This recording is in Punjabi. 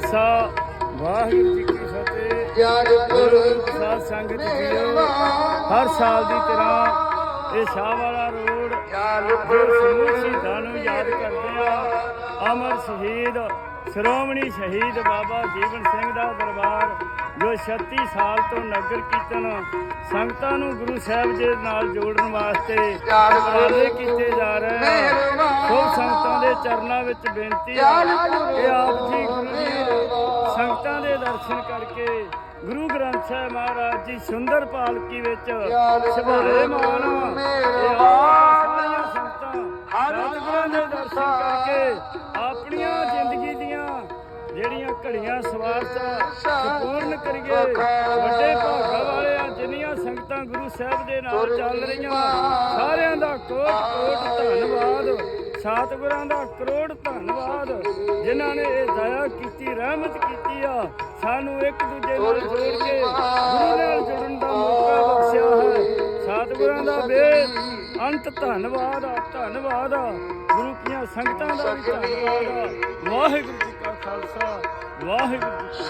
ਖਾਲਸਾ ਵਾਹਿਗੁਰੂ ਜੀ ਕੀ ਫਤਿਹ। ਜਗ ਸਾਧ ਸੰਗਤ ਜੀਓ ਹਰ ਸਾਲ ਦੀ ਤਰ੍ਹਾਂ ਇਹ ਸ਼ਾਹ ਵਾਲਾ ਰੋਡ ਜੋ ਸਮੂਹ ਸ਼ਹੀਦਾਂ ਨੂੰ ਯਾਦ ਕਰਦੇ ਆ ਅਮਰ ਸ਼ਹੀਦ ਸ਼੍ਰੋਮਣੀ ਸ਼ਹੀਦ ਬਾਬਾ ਜੀਵਨ ਸਿੰਘ ਦਾ ਦਰਬਾਰ ਜੋ 36 ਸਾਲ ਤੋਂ ਨਗਰ ਕੀਰਤਨ ਸੰਗਤਾਂ ਨੂੰ ਗੁਰੂ ਸਾਹਿਬ ਦੇ ਨਾਲ ਜੋੜਨ ਵਾਸਤੇ ਉਪਰਾਲੇ ਕੀਤੇ ਜਾ ਰਹੇ ਆ। ਸੋ ਸੰਗਤਾਂ ਦੇ ਚਰਨਾਂ ਵਿੱਚ ਬੇਨਤੀ ਹੈ ਕਿ ਦਰਸ਼ਨ ਕਰਕੇ ਗੁਰੂ ਗ੍ਰੰਥ ਸਾਹਿਬ ਮਹਾਰਾਜ ਜੀ ਸੁੰਦਰ ਪਾਲਕੀ ਵਿੱਚ ਸੁਭਾਲੇ ਮਾਨ ਸਤਿਗੁਰਾਂ ਦੇ ਦਰਸ਼ਨ ਕਰਕੇ ਆਪਣੀਆਂ ਜ਼ਿੰਦਗੀ ਦੀਆਂ ਜਿਹੜੀਆਂ ਘੜੀਆਂ ਸਵਾਰਤਾ ਸੰਪੂਰਨ ਕਰੀਏ। ਵੱਡੇ ਭਾਗਾ ਵਾਲੇ ਆ ਜਿੰਨੀਆਂ ਸੰਗਤਾਂ ਗੁਰੂ ਸਾਹਿਬ ਦੇ ਨਾਲ ਚੱਲ ਰਹੀਆਂ ਸਾਰਿਆਂ ਦਾ ਕੋਟ ਕੋਟ ਧੰਨਵਾਦ। ਸਤਿਗੁਰਾਂ ਦਾ ਕਰੋੜ ਧੰਨਵਾਦ। ਜਿਨ੍ਹਾਂ ਨੇ ਇਹ ਦਇਆ ਕੀਤੀ, ਰਹਿਮਤ ਕੀਤੀ ਆ। ਸਾਨੂੰ ਇੱਕ ਦੂਜੇ ਨਾਲ ਜੋੜ ਕੇ, ਗੁਰੂ ਨਾਲ ਜੁੜਨ ਦਾ ਮੌਕਾ ਬਖਸ਼ਿਆ ਹੈ। ਸਤਿਗੁਰਾਂ ਦਾ ਬੇ ਅੰਤ ਧੰਨਵਾਦ ਆ ਧੰਨਵਾਦ ਆ। ਗੁਰੂ ਕੀਆਂ ਸੰਗਤਾਂ ਦਾ ਵੀ ਧੰਨਵਾਦ ਆ। ਵਾਹਿਗੁਰੂ ਜੀ ਕਾ ਖਾਲਸਾ, ਵਾਹਿਗੁਰੂ ਜੀ